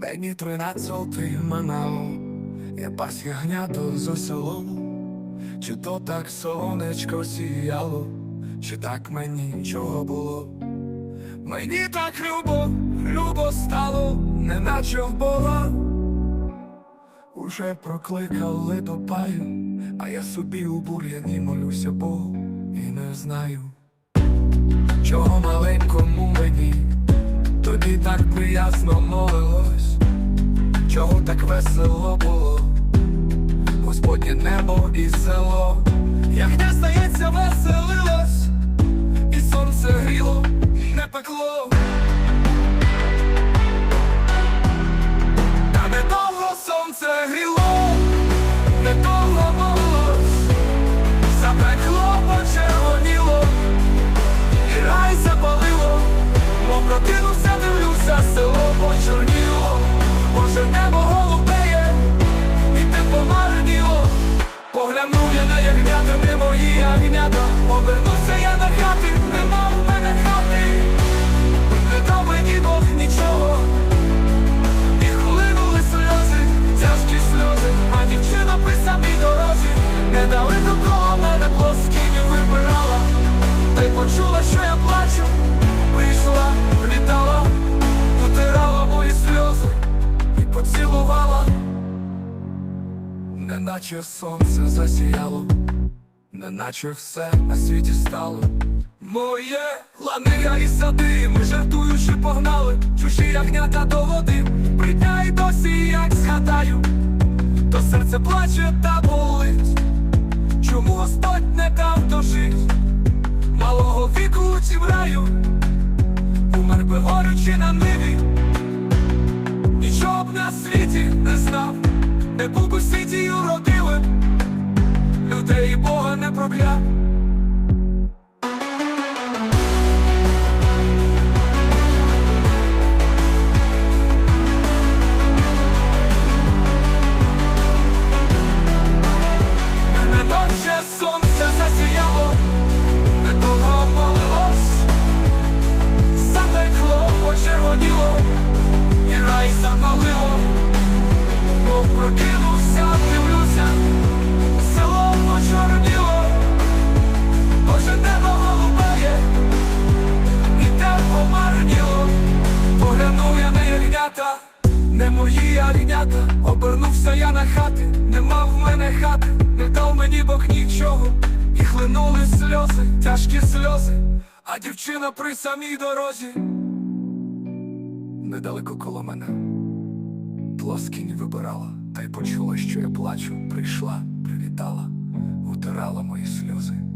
Мені тринадцятий минало, я пас ягнято за селом, чи то так сонечко сіяло, чи так мені нічого було. Мені так любо, любо стало, неначе в Бога. Уже прокликали до паю, а я собі у бур'яні молюся Богу і не знаю, чого маленькому мені тоді так приясно молилось, чого так весело було, Господнє небо і село, як не здається, веселилось, і сонце гріло, не пекло. Та недовго сонце гріло, поглянув я на ягнята, не мої ягнята, повернувся я на хати, нема в мене хати, не дав мені Бог нічого. І хлинули сльози, тяжкі сльози, а дівчина при самій дорозі. Не дали до кого мене плоскіню вибирала, та й почула, що я плачу, неначе сонце засіяло, неначе все на світі стало. Моє лани і сади, ми жартуючи погнали, чужі ягнята до води, придня й досі, як згадаю, то серце плаче та болить. Чому Господь не дав дожить? Малого віку цім раю, умер би горючи на ниві, нічого б на світі не знав, не був би в світі Бога я не мої ягнята, обернувся я на хати, не мав в мене хати, не дав мені Бог нічого, і хлинули сльози, тяжкі сльози, а дівчина при самій дорозі. Недалеко коло мене плоскінь вибирала, та й почула, що я плачу, прийшла, привітала, утирала мої сльози.